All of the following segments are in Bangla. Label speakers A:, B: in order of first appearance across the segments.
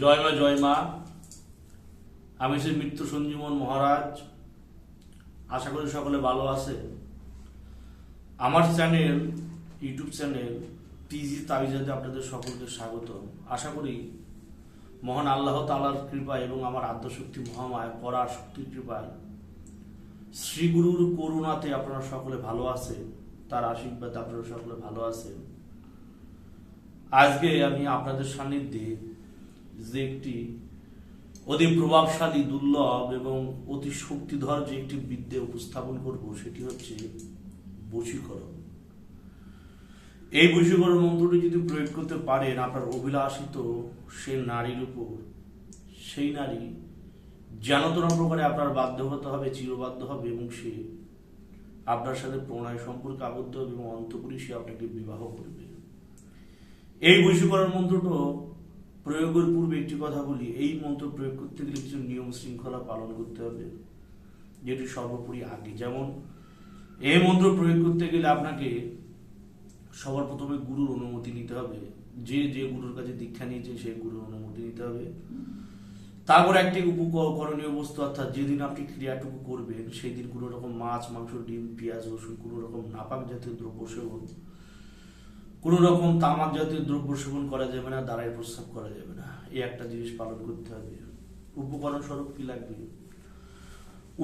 A: জয় মা জয় মা। আমি শ্রী মৃত্যু সঞ্জীবন মহারাজ। আশা করি সকলে ভালো আছে। আমার চ্যানেল, ইউটিউব চ্যানেল, টিজি তাবিজাতে আপনাদের সকলকে স্বাগত আশা করি মহান আল্লাহ তালার কৃপা এবং আমার আদ্যশক্তি মহামায়, পরার শক্তির কৃপায় শ্রীগুরুর করুণাতে আপনারা সকলে ভালো আছে তার আশীর্বাদে আপনারা সকলে ভালো আছেন। আজকে আমি আপনাদের সান্নিধ্যে যে একটি অতি প্রভাবশালী, দুর্লভ এবং অতি শক্তিধর যে একটি বিদ্যে উপস্থাপন করব, সেটি হচ্ছে বশীকরণ। এই বশীকরণ মন্ত্রটি যদি প্রয়োগ করতে পারেন, আপনার অভিলাষিত সে নারীর উপর, সেই নারী যেন তোরা প্রকারে আপনার বাধ্য হতে হবে, চিরবাধ্য হবে এবং সে আপনার সাথে প্রণয় সম্পর্কে আবদ্ধ হবে এবং অন্তপুরি সে আপনাকে বিবাহ করবে। এই বশীকরণ মন্ত্রটা প্রয়োগের পূর্বে একটি কথা বলি, এই মন্ত্র প্রয়োগ করতে গেলে কিছু নিয়ম শৃঙ্খলা পালন করতে হবে, যেটি সর্বোপরি আগে। যেমন, এই মন্ত্র প্রয়োগ করতে গেলে আপনাকে সবার প্রথমে গুরুর অনুমতি নিতে হবে। যে যে গুরুর কাছে দীক্ষা নিয়েছে সেই গুরুর অনুমতি নিতে হবে। তারপর একটি উপকরণীয় বস্তু, অর্থাৎ যেদিন আপনি ক্রিয়াটুকু করবেন সেই দিন কোনো রকম মাছ, মাংস, ডিম, পেঁয়াজ, রসুন, কোনো রকম নাপাক জাতীয় দ্রব্য সেবন কোনো রকম তামাক জাতীয় দ্রব্য সেবন করা যাবে না, দাঁড়ায় প্রস্রাব করা যাবে না। এই একটা জিনিস পালন করতে হবে। উপকরণ স্বরূপ কি লাগবে?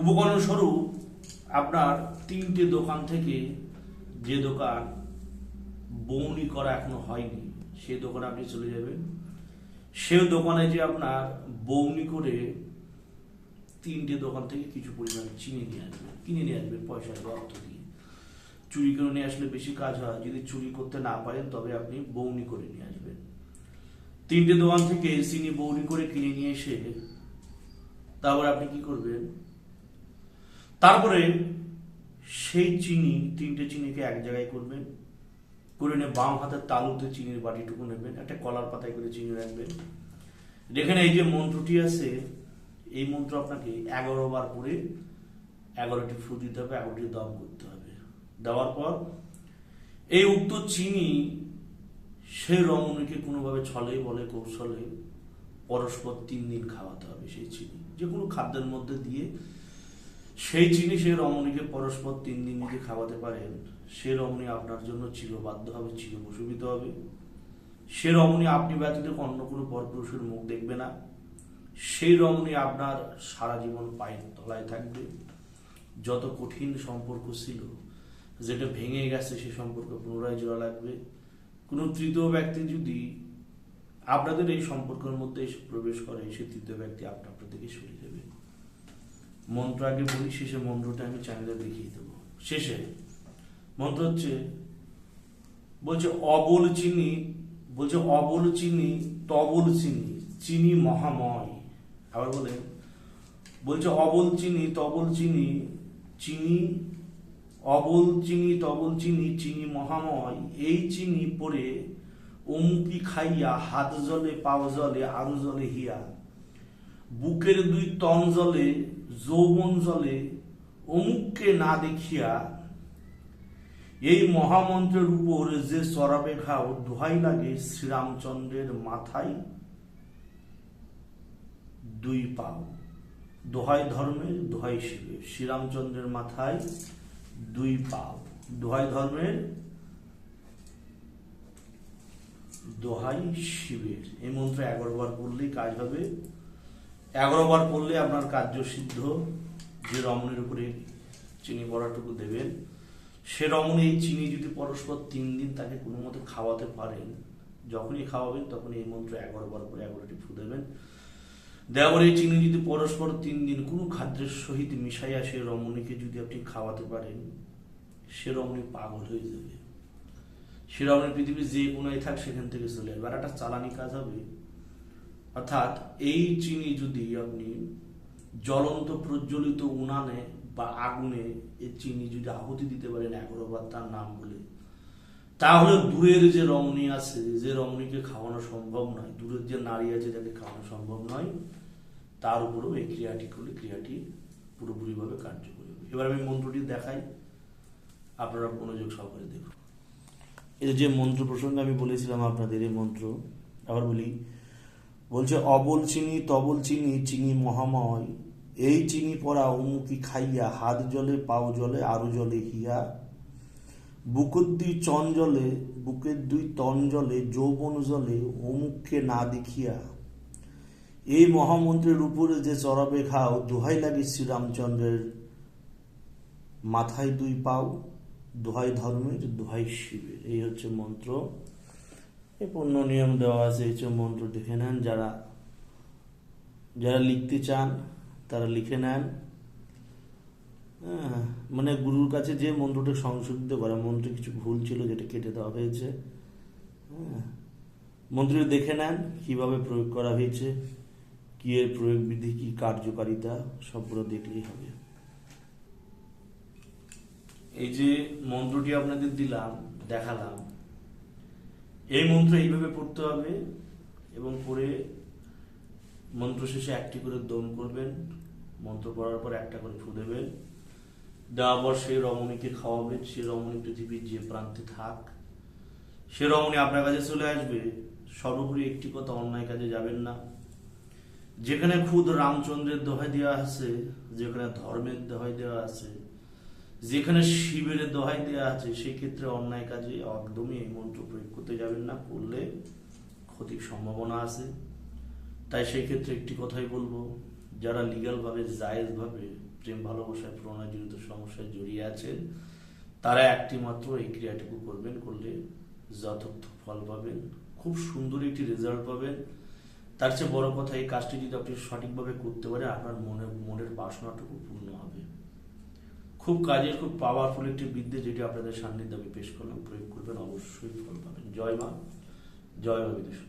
A: উপকরণ স্বরূপ আপনার তিনটে দোকান থেকে যে দোকান বৌনি করা এখনও হয়নি সে দোকানে আপনি চলে যাবেন। সে দোকানে যে আপনার বৌনি করে তিনটে দোকান থেকে কিছু পরিমাণ চিনি নিয়ে আসবেন কিনে নিয়ে আসবেন পয়সা অর্থ দিয়ে। চুরি করে নিয়ে আসলে বেশি কাজ হয়। যদি চুরি করতে না পারেন, তবে আপনি বৌনি করে নিয়ে আসবেন। তিনটে দোকান থেকে চিনি বৌনি করে কিনে নিয়ে এসে তারপরে আপনি কি করবেন? তারপরে সেই চিনি, তিনটে চিনিকে এক জায়গায় করবেন। করে নিয়ে বাম হাতের তালুতে চিনির বাটিটুকু নেবেন, একটা কলার পাতায় করে চিনি রাখবেন। যেখানে এই যে মন্ত্রটি আছে, এই মন্ত্র আপনাকে এগারো বার করে এগারোটি ফু দিতে হবে, এগারোটি দম করতে হবে। দেওয়ার পর, এই উক্ত চিনি সেই রমণীকে কোনোভাবে ছলে বলে, কৌশলে পরস্পর তিন দিন খাওয়াতে হবে সেই চিনি। যে কোনো খাদ্যের মধ্যে দিয়ে সেই চিনি সেই রমণীকে পরস্পর তিন দিন যদি খাওয়াতে পারেন, সে রমণী আপনার জন্য চিরবাধ্য হবে চিরপ্রসবিত হবে। সে রমণী আপনি ব্যতীত অন্য কোনো পরপুরুষের মুখ দেখবে না। সেই রমণী আপনার সারা জীবন পায়ের তলায় থাকবে। যত কঠিন সম্পর্ক ছিল যেটা ভেঙে গেছে সে সম্পর্ক পুনরায় জোড়া লাগবে। কোনো তৃতীয় ব্যক্তি যদি আপনাদের এই সম্পর্কের মধ্যে এসে প্রবেশ করে, সে তৃতীয় ব্যক্তি আপনা আপনার থেকে সরে যাবে। মন্ত্র আগে বলি, শেষে মন্ত্রটা আমি চ্যানেলে দেখিয়ে দেবো। শেষে মন্ত্র হচ্ছে, বলছে অবল চিনি, বলছে অবল চিনি, তবল চিনি চিনি মহাময়। আবার বলে বলছে অবল চিনি, তবল চিনি চিনি অবল চিনি তবল চিনি চিনি মহাময়, এই চিনি পরে অমুকি খাইয়া হাত জলে, পাও জলে, আরও জলে হিয়া। বুকের দুই তন জলে, যৌবন জলে, অমুককে না দেখিয়া এই মহামন্ত্রের উপর যে চড়াবে ঘাও, দোহাই লাগে শ্রীরামচন্দ্রের মাথায় দুই পাও। দোহাই ধর্মের, দোহাই শিবের। শ্রীরামচন্দ্রের মাথায় দুই পাও দোহাই ধর্মের, দোহাই শিবের। এই মন্ত্র এগারো বার পড়লেই কাজ হবে। এগারো বার পড়লে আপনার কার্য সিদ্ধ। যে রমণীর উপরে চিনি পড়াটুকু দেবেন, সে রমণী এই চিনি যদি পরস্পর তিন দিন তাকে কোনো মতে খাওয়াতে পারেন, যখনই খাওয়াবেন তখন এই মন্ত্র এগারো বার করে এগারোটি ফু দেবেন। দেওয়ার চিনি যদি পরস্পর তিন দিন কোনো খাদ্যের সহিত মিশাইয়া সে রমণীকে যদি আপনি খাওয়াতে পারেন, সে রমণী পাগল হয়ে যাবে। সে রমণী পৃথিবীর যে কোনায় থাক সেখান থেকে চলে আসবে। আর একটা চালানি কাজ হবে। অর্থাৎ এই চিনি যদি আপনি জ্বলন্ত প্রজ্বলিত উনানে বা আগুনে এই চিনি যদি আহুতি দিতে পারেন এগারো বার তার নাম বলে, তাহলে দূরের যে রমণী আছে, যে রমণীকে খাওয়ানো সম্ভব নয়, দূরের যে নারী আছে তাকে খাওয়ানো সম্ভব নয়। তার উপরেও এই ক্রিয়াটি করলে ক্রিয়াটি পুরোপুরিভাবে কার্যকরী হবে। এবার আমি মন্ত্রটি দেখাই। আপনারা মনোযোগ সহকারে দেখুন। এই যে মন্ত্র প্রসঙ্গে আমি বলেছিলাম আপনাদের, এই মন্ত্র, আবার বলি, বলছে, অবল চিনি, তবল চিনি চিনি মহাময়। এই চিনি পরা অমুকি খাইয়া হাত জলে, পাও জলে, আরও জলে হিয়া। বুকের দুই চন জলে বুকের দুই তন জলে যৌবন জলে অমুককে না দেখিয়া এই মহামন্ত্রের উপরে যে চড়াবে খাও দোহাই লাগে শ্রীরামচন্দ্রের মাথায় দুই পাও দোহাই ধর্মের দোহাই শিবের। এই হচ্ছে মন্ত্র। এই পূর্ণ নিয়ম দেওয়া আছে এই মন্ত্র দেখে নেন। যারা যারা লিখতে চান তারা লিখে নেন। হ্যাঁ, মানে গুরুর কাছে যে মন্ত্রটা সংশোধিত করা মন্ত্রে কিছু ভুল ছিল যেটা কেটে দেওয়া হয়েছে। হ্যাঁ, মন্ত্রটি দেখে নেন কীভাবে প্রয়োগ করা হয়েছে। কি এর প্রয়োগ বিধি কি কার্যকারিতা সবগুলো দেখলেই হবে। এই যে মন্ত্রটি আপনাদের দিলাম, দেখালাম, এই মন্ত্র এইভাবে পড়তে হবে এবং পড়ে মন্ত্র শেষে একটি করে দম করবেন, মন্ত্র পড়ার পর একটা করে ফু দেবেন। দেওয়ার পর সেই রমণীকে খাওয়াবেন সে রমণী পৃথিবীর যে প্রান্তে থাক সে রমণী আপনার কাছে চলে আসবে, সর্বোপরি একটি কথা অন্যায় কাজে যাবেন না। যেখানে খুদ রামচন্দ্রের দোহাই দেওয়া আছে, যেখানে ধর্মের দোহাই দেওয়া আছে, যেখানে শিবের দোহাই দেওয়া আছে সেই ক্ষেত্রে অন্যায় কাজে একদমই এই মন্ত্র প্রয়োগ করতে যাবেন না, করলে ক্ষতির সম্ভাবনা আছে। তাই সেই ক্ষেত্রে একটি কথাই বলব, যারা লিগালভাবে জায়েজভাবে প্রেম ভালোবাসায়, প্রণয়জনিত সমস্যায় জড়িয়ে আছেন, তারা একটি মাত্র এই ক্রিয়াটুকু করবেন, করলে যথার্থ ফল পাবেন, খুব সুন্দর একটি রেজাল্ট পাবেন। তার চেয়ে বড় কথা এই কাজটি যদি আপনি সঠিকভাবে করতে পারেন, আপনার মনে, মনের বাসনাটুকু পূর্ণ হবে। খুব কাজের, খুব পাওয়ারফুল একটি বিদ্যে যেটি আপনাদের সান্নিধ্যে আমি পেশ করলাম, প্রয়োগ করবেন, অবশ্যই ফল পাবেন। জয় মা জয় মা বিদুষী